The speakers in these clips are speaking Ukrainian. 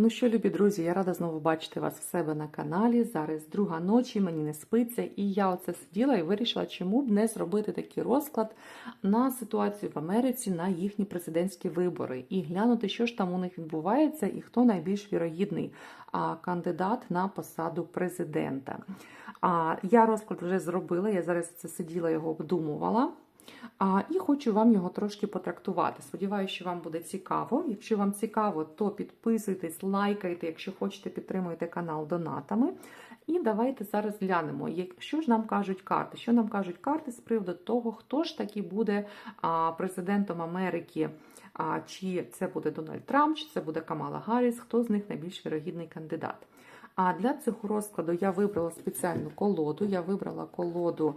Ну що, любі друзі, я рада знову бачити вас в себе на каналі. Зараз друга ночі, мені не спиться, і я оце сиділа і вирішила, чому б не зробити такий розклад на ситуацію в Америці на їхні президентські вибори і глянути, що ж там у них відбувається, і хто найбільш вірогідний кандидат на посаду президента. А я розклад вже зробила. Я зараз це сиділа, його обдумувала. І хочу вам його трошки потрактувати. Сподіваюся, що вам буде цікаво. Якщо вам цікаво, то підписуйтесь, лайкайте, якщо хочете, підтримуйте канал донатами. І давайте зараз глянемо, що ж нам кажуть карти. Що нам кажуть карти з приводу того, хто ж таки буде президентом Америки. А, Чи це буде Дональд Трамп, чи це буде Камала Гарріс, хто з них найбільш вірогідний кандидат. А для цього розкладу я вибрала спеціальну колоду. Я вибрала колоду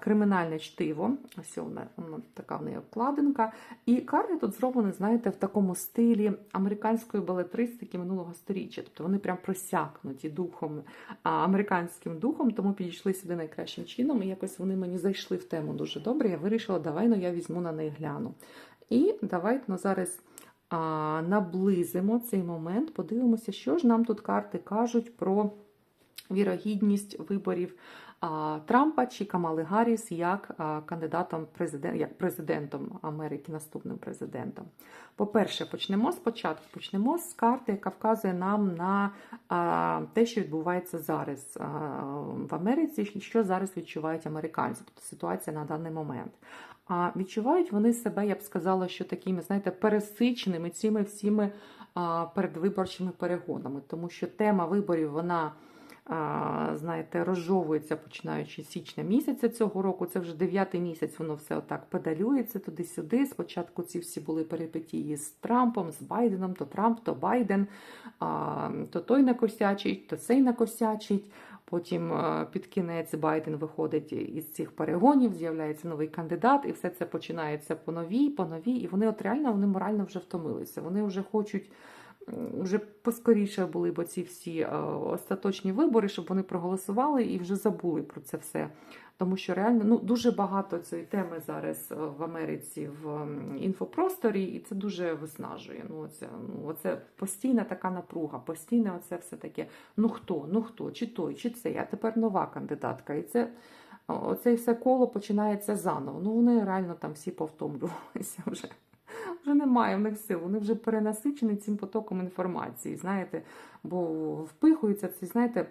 Кримінальне чтиво. Ось вона, така в неї обкладинка. І карти тут зроблені, знаєте, в такому стилі американської балетристики минулого сторіччя. Тобто вони прям просякнуті духом, американським духом, тому підійшли сюди найкращим чином. І якось вони мені зайшли в тему дуже добре. Я вирішила, давай ну я візьму на неї гляну. І давайте ну, зараз наблизимо цей момент, подивимося, що ж нам тут карти кажуть про вірогідність виборів Трампа чи Камали Гарріс як кандидатом президент, як президентом Америки, наступним президентом. По-перше, почнемо спочатку. Почнемо з карти, яка вказує нам на те, що відбувається зараз в Америці, що зараз відчувають американці, тобто ситуація на даний момент. А відчувають вони себе, я б сказала, що такими, знаєте, пересиченими цими всіми передвиборчими перегонами, тому що тема виборів вона. Знаєте, розжовується починаючи з січня місяця цього року. Це вже дев'ятий місяць, воно все отак педалюється туди-сюди. Спочатку ці всі були перипетії з Трампом, з Байденом, то Трамп, то Байден, то той накосячить, то цей накосячить. Потім е, під кінець Байден виходить із цих перегонів, з'являється новий кандидат, і все це починається по новій, по новій. І вони от реально вони морально вже втомилися. Вони вже хочуть. Вже поскоріше були б ці всі е, остаточні вибори, щоб вони проголосували і вже забули про це все. Тому що реально ну дуже багато цієї теми зараз е, в Америці в інфопросторі, і це дуже виснажує. Ну, оце, ну, оце постійна така напруга, постійне оце все таке. Ну хто, ну хто, чи той, чи цей, а тепер нова кандидатка. І це оце все коло починається заново. Ну вони реально там всі повтомлювалися вже. Вже немає в них сил, вони вже перенасичені цим потоком інформації, знаєте, бо впихується це, знаєте,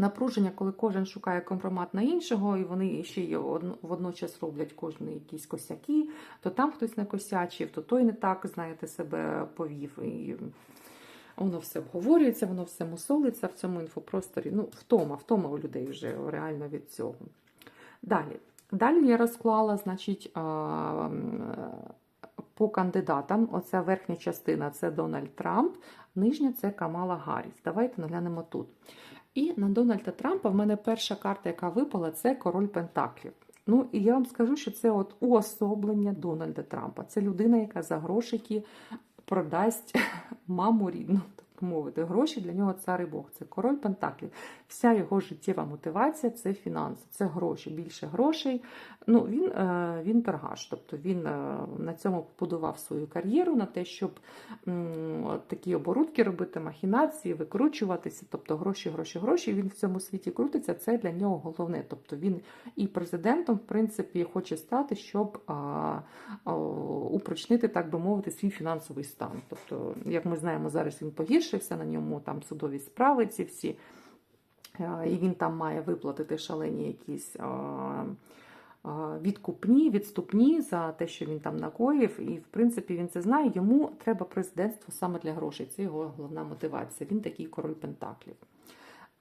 напруження, коли кожен шукає компромат на іншого, і вони ще й водночас роблять кожен якісь косяки, то там хтось не косячив, то той не так, знаєте, себе повів. І воно все обговорюється, воно все мусолиться в цьому інфопросторі. Ну, втома, втома у людей вже реально від цього. Далі. Далі я розклала, значить, по кандидатам. Оця верхня частина це Дональд Трамп, нижня це Камала Гарріс. Давайте наглянемо тут. І на Дональда Трампа в мене перша карта, яка випала, це король Пентаклів. Ну, і я вам скажу, що це от уособлення Дональда Трампа. Це людина, яка за грошики продасть маму рідну, мовити. Гроші для нього цар і Бог. Це король Пентаклів. Вся його життєва мотивація це фінанси, це гроші, більше грошей. Ну, він, е, він торгаш, тобто він е, на цьому побудував свою кар'єру, на те, щоб такі оборудки робити, махінації, викручуватися, тобто гроші, гроші, гроші. Він в цьому світі крутиться. Це для нього головне. Тобто він і президентом, в принципі, хоче стати, щоб упрочнити, так би мовити, свій фінансовий стан. Тобто, як ми знаємо, зараз він погіршився на ньому, там судові справи ці всі. Е, І він там має виплатити шалені якісь а, а, відкупні, відступні за те, що він там накоїв. І, в принципі, він це знає. Йому треба президентство саме для грошей. Це його головна мотивація. Він такий король Пентаклів.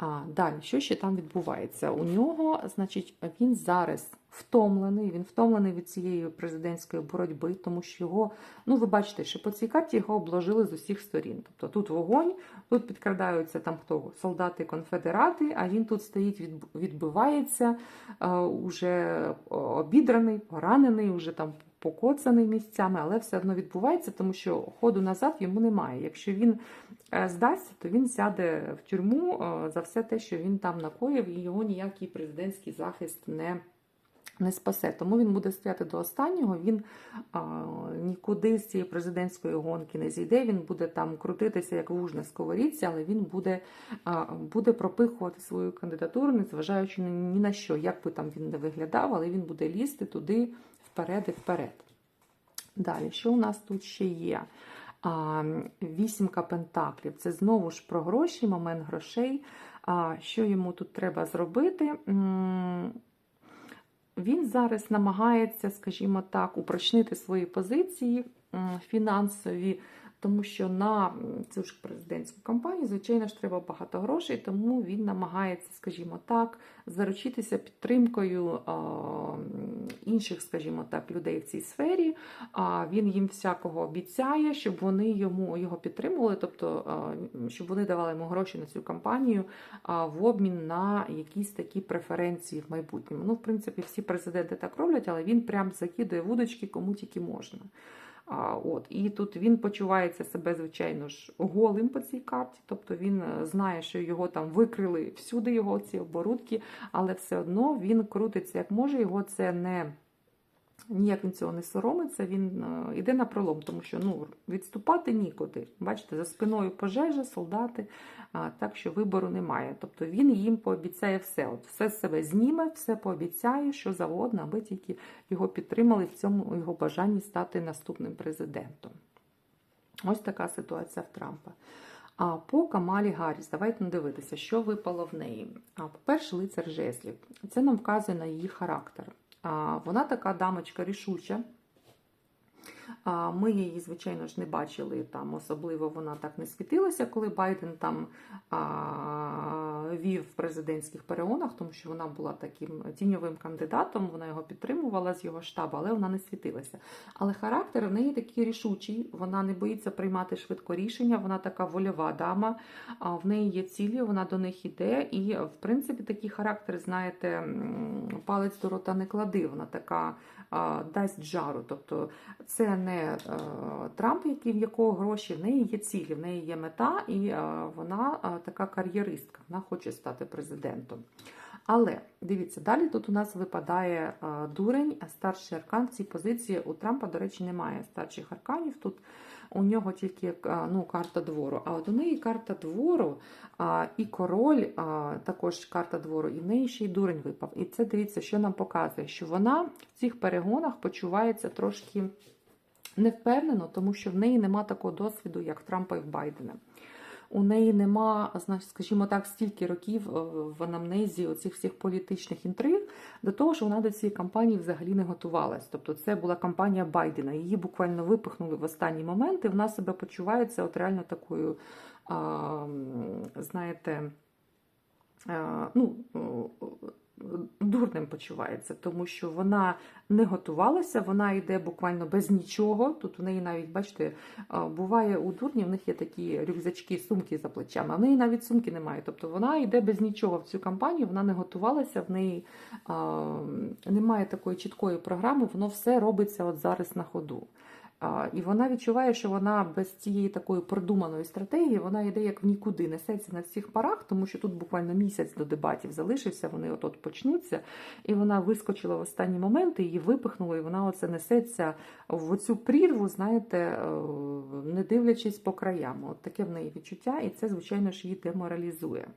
А далі, що ще там відбувається? У нього, значить, він зараз втомлений. Він втомлений від цієї президентської боротьби, тому що його, ну ви бачите, що по цій карті його обложили з усіх сторін. Тобто тут вогонь, тут підкрадаються там хто солдати, конфедерати, а він тут стоїть, від- відбивається, е, уже обідраний, поранений, уже там покоцаний місцями, але все одно відбувається, тому що ходу назад йому немає. Якщо він здасться, то він сяде в тюрму е, за все те, що він там накоїв, і його ніякий президентський захист не не спасе. Тому він буде стояти до останнього. Він а, нікуди з цієї президентської гонки не зійде. Він буде там крутитися як вуж на сковорідці, але він буде, а, буде пропихувати свою кандидатуру, незважаючи ні на що, як би там він не виглядав, але він буде лізти туди вперед і вперед. Далі, що у нас тут ще є? Вісімка пентаклів. Це знову ж про гроші, момент грошей. Що йому тут треба зробити? Він зараз намагається, скажімо так, упрочнити свої позиції фінансові, тому що на цю ж президентську кампанію, звичайно ж, треба багато грошей, тому він намагається, скажімо так, заручитися підтримкою інших, скажімо так, людей в цій сфері. А він їм всякого обіцяє, щоб вони йому його підтримували, тобто щоб вони давали йому гроші на цю кампанію в обмін на якісь такі преференції в майбутньому. Ну, в принципі, всі президенти так роблять, але він прям закидує вудочки кому тільки можна. От і тут він почувається себе, звичайно ж, голим по цій карті. Тобто він е, знає, що його там викрили всюди його ці оборудки, але все одно він крутиться як може. Його це не ніяк він цього не соромиться. Він е, йде на пролом, тому що ну відступати нікуди. Бачите, за спиною пожежа, солдати, так що вибору немає. Тобто він їм пообіцяє все. От все з себе зніме, все пообіцяє, що завгодно, аби тільки його підтримали в цьому його бажанні стати наступним президентом. Ось така ситуація в Трампа. А по Камалі Гарріс, давайте дивитися, що випало в неї. А, По-перше, лицар жезлів. Це нам вказує на її характер. Вона така дамочка рішуча. Ми її, звичайно ж, не бачили там, особливо вона так не світилася, коли Байден там а, вів в президентських перегонах, тому що вона була таким тіньовим кандидатом, вона його підтримувала з його штабу, але вона не світилася. Але характер в неї такий рішучий, вона не боїться приймати швидко рішення, вона така вольова дама, а, в неї є цілі, вона до них іде. І, в принципі, такий характер, знаєте, палець до рота не клади. Вона така дасть жару. Тобто це не е, Трамп, який в якого гроші, в неї є цілі, в неї є мета, і е, вона е, така кар'єристка, вона хоче стати президентом. Але дивіться, далі тут у нас випадає дурень, старший аркан в цій позиції. У Трампа, до речі, немає старших арканів. Тут у нього тільки ну, карта двору. А от у неї карта двору і король, також карта двору, і в неї ще й дурень випав. І це дивіться, що нам показує, що вона в цих перегонах почувається трошки невпевнено, тому що в неї нема такого досвіду, як в Трампа і в Байдена. У неї нема, значить, скажімо так, стільки років е, в анамнезі оцих всіх політичних інтриг до того, що вона до цієї кампанії взагалі не готувалась. Тобто це була кампанія Байдена. Її буквально випихнули в останній момент, і вона себе почувається от реально такою, знаєте, ну, дурним почувається, тому що вона не готувалася, вона йде буквально без нічого. Тут у неї навіть, бачите, буває у дурні, в них є такі рюкзачки, сумки за плечами, а в неї навіть сумки немає. Тобто вона йде без нічого в цю кампанію, вона не готувалася, в неї а, немає такої чіткої програми, воно все робиться от зараз на ходу. І вона відчуває, що вона без цієї такої продуманої стратегії вона йде як в нікуди, несеться на всіх парах, тому що тут буквально місяць до дебатів залишився, вони от от почнуться. І вона вискочила в останні моменти, її випихнуло, і вона оце несеться в оцю прірву, знаєте, е, не дивлячись по краям. От таке в неї відчуття, і це, звичайно ж, її деморалізує.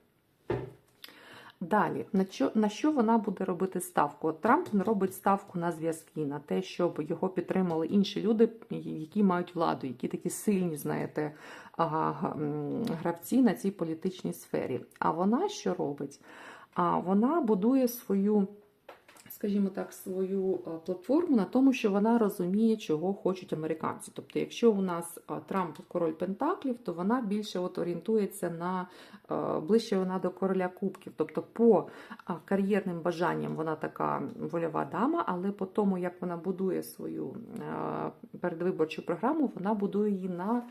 Далі, на що на що вона буде робити ставку? Трамп робить ставку на зв'язки, на те, щоб його підтримали інші люди, які мають владу, які такі сильні, знаєте, гравці на цій політичній сфері. А вона що робить? А вона будує свою скажімо так, свою е, платформу на тому, що вона розуміє, чого хочуть американці. Тобто, якщо у нас е, Трамп король Пентаклів, то вона більше от орієнтується на е, ближче вона до короля Кубків. Тобто, по кар'єрним бажанням вона така вольова дама, але по тому, як вона будує свою передвиборчу програму, вона будує її на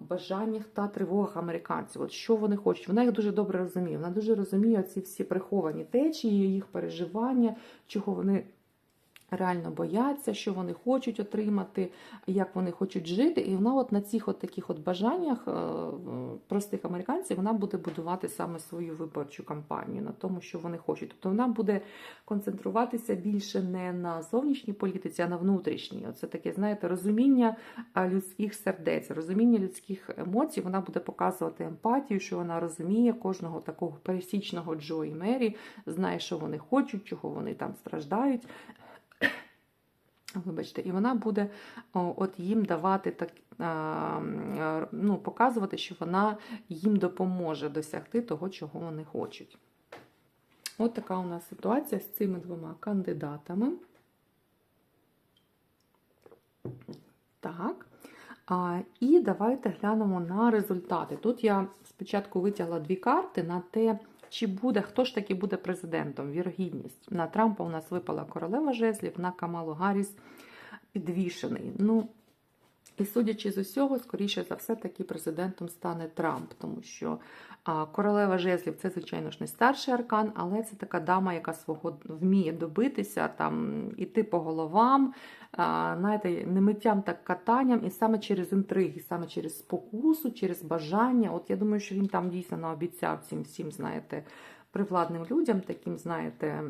бажаннях та тривогах американців. От що вони хочуть. Вона їх дуже добре розуміє. Вона дуже розуміє ці всі приховані течії, їх переживання, чого вони реально бояться, що вони хочуть отримати, як вони хочуть жити. І вона от на цих от таких от бажаннях е, простих американців вона буде будувати саме свою виборчу кампанію, на тому, що вони хочуть. Тобто вона буде концентруватися більше не на зовнішній політиці, а на внутрішній. Оце таке, знаєте, розуміння людських сердець, розуміння людських емоцій. Вона буде показувати емпатію, що вона розуміє кожного такого пересічного Джо і Мері, знає, що вони хочуть, чого вони там страждають. Вибачте, і вона буде от їм давати так, ну, показувати, що вона їм допоможе досягти того, чого вони хочуть. От така у нас ситуація з цими двома кандидатами. Так. А, і давайте глянемо на результати. Тут я спочатку витягла дві карти на те, чи буде, хто ж таки буде президентом, вірогідність. На Трампа у нас випала королева жезлів, на Камалу Гарріс підвішений. Ну, і судячи з усього, скоріше за все, таки президентом стане Трамп, тому що королева жезлів це, звичайно ж, не старший аркан, але це така дама, яка свого вміє добитися, там іти по головам, знаєте, не миттям, так катанням, і саме через інтриги, саме через спокусу, через бажання. От я думаю, що він там дійсно наобіцяв цим всім, знаєте, привладним людям, таким, знаєте.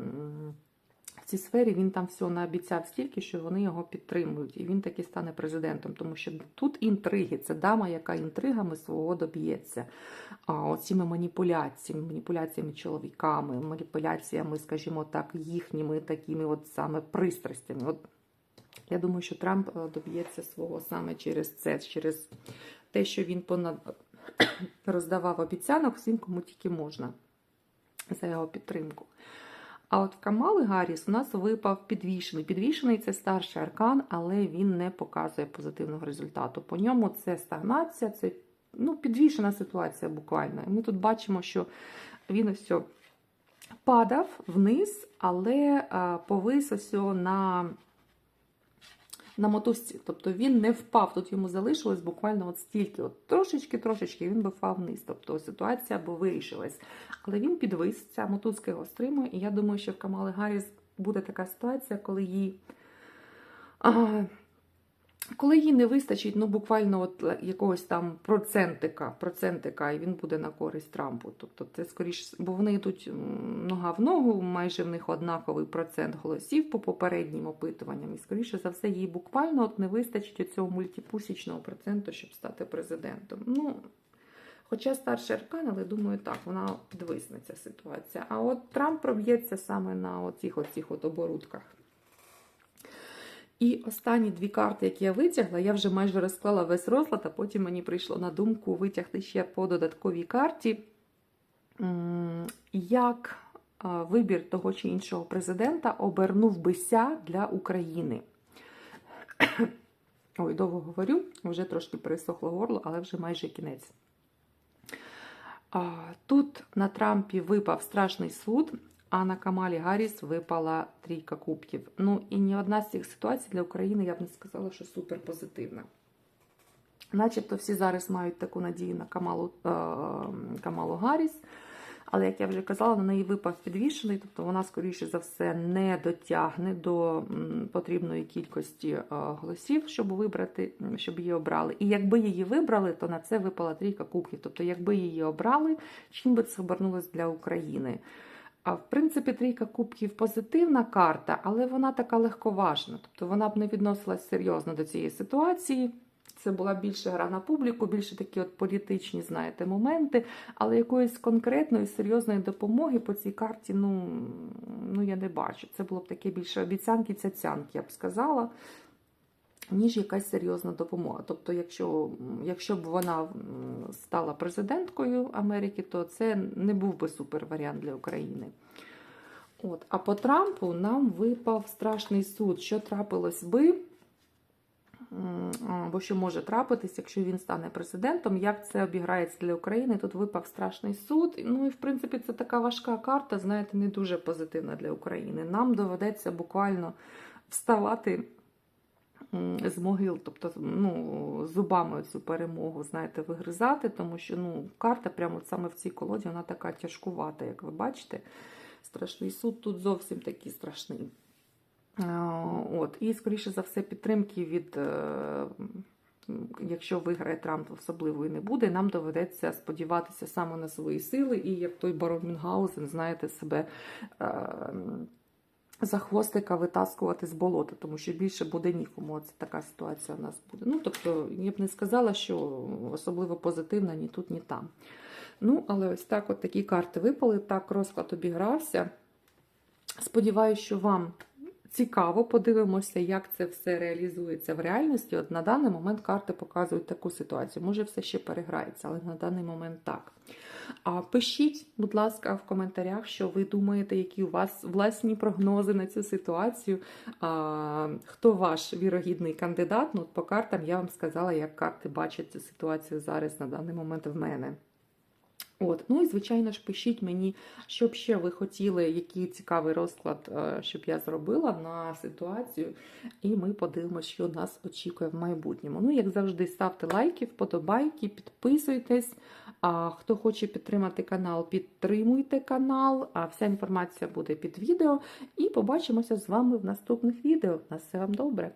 в цій сфері він там всього наобіцяв стільки, що вони його підтримують, і він таки стане президентом, тому що тут інтриги, це дама, яка інтригами свого доб'ється. А оціми маніпуляціями, маніпуляціями чоловіками, маніпуляціями, скажімо так, їхніми такими от саме пристрастями. От я думаю, що Трамп е, доб'ється свого саме через це, через те, що він понад роздавав обіцянок всім, кому тільки можна за його підтримку. А от в Камали Гарріс у нас випав підвішений. Підвішений це старший аркан, але він не показує позитивного результату. По ньому це стагнація, це ну, підвішена ситуація буквально. І ми тут бачимо, що він ось падав вниз, але а, повис ось на, на мотузці. Тобто він не впав, тут йому залишилось буквально от стільки, от трошечки-трошечки він би впав вниз. Тобто ситуація би вирішилась. Але він підвис, ця мотузка його стримує, і я думаю, що в Камали Гарріс буде така ситуація, коли їй. А, коли їй не вистачить, ну буквально от якогось там процентика, процентика, і він буде на користь Трампу. Тобто це скоріше, бо вони йдуть нога в ногу, майже в них однаковий процент голосів по попереднім опитуванням. І скоріше за все, їй буквально от не вистачить цього мультипусічного проценту, щоб стати президентом. Ну, Хоча старший аркан, але думаю, так, вона підвисне ця ситуація. А от Трамп проб'ється саме на оцих оцих оборудках. І останні дві карти, які я витягла, я вже майже розклала весь розклад, а потім мені прийшло на думку витягти ще по додатковій карті, як вибір того чи іншого президента обернув бися для України. Ой, довго говорю, вже трошки пересохло горло, але вже майже кінець. Тут на Трампі випав страшний суд, а на Камалі Гарріс випала трійка кубків. Ну і ні одна з цих ситуацій для України я б не сказала, що супер позитивна. Начебто всі зараз мають таку надію на Камалу, е, Камалу Гарріс. Але, як я вже казала, на неї випав підвішений, тобто вона, скоріше за все, не дотягне до потрібної кількості е, голосів, щоб вибрати, щоб її обрали. І якби її вибрали, то на це випала трійка кубків. Тобто, якби її обрали, чим би це обернулось для України? А в принципі, трійка кубків позитивна карта, але вона така легковажна. Тобто вона б не відносилась серйозно до цієї ситуації. Це була більше гра на публіку, більше такі от політичні, знаєте, моменти, але якоїсь конкретної серйозної допомоги по цій карті, ну, ну я не бачу. Це було б таке більше обіцянки, цяцянки, я б сказала, ніж якась серйозна допомога. Тобто, якщо, якщо б вона стала президенткою Америки, то це не був би супер варіант для України. От. А по Трампу нам випав страшний суд. Що трапилось би? М, Або що може трапитись, якщо він стане президентом, як це обіграється для України? Тут випав страшний суд. Ну і в принципі це така важка карта, знаєте, не дуже позитивна для України. Нам доведеться буквально вставати з могил, тобто ну, зубами цю перемогу, знаєте, вигризати, тому що ну, карта прямо саме в цій колоді вона така тяжкувата, як ви бачите. Страшний суд тут зовсім такий страшний. От, і, скоріше за все, підтримки від, е, якщо виграє Трамп, особливої не буде. Нам доведеться сподіватися саме на свої сили, і як той барон Мюнхгаузен, знаєте, себе. е, За хвостика витаскувати з болота, тому що більше буде нікому. Це така ситуація у нас буде. Ну, тобто, я б не сказала, що особливо позитивна ні тут, ні там. Ну, але ось так, от такі карти випали, так розклад обігрався. Сподіваюсь, що вам цікаво. Подивимося, як це все реалізується в реальності. От на даний момент карти показують таку ситуацію. Може, все ще переграється, але на даний момент так. А пишіть, будь ласка, в коментарях, що ви думаєте, які у вас власні прогнози на цю ситуацію. А, хто ваш вірогідний кандидат? Ну, по картам я вам сказала, як карти бачать цю ситуацію зараз на даний момент в мене. От, ну і звичайно ж, пишіть мені, що б ще ви хотіли, який цікавий розклад, е, щоб я зробила на ситуацію, і ми подивимося, що нас очікує в майбутньому. Ну, як завжди, ставте лайки, вподобайки, підписуйтесь. А хто хоче підтримати канал, підтримуйте канал. А вся інформація буде під відео. І побачимося з вами в наступних відео. На все вам добре!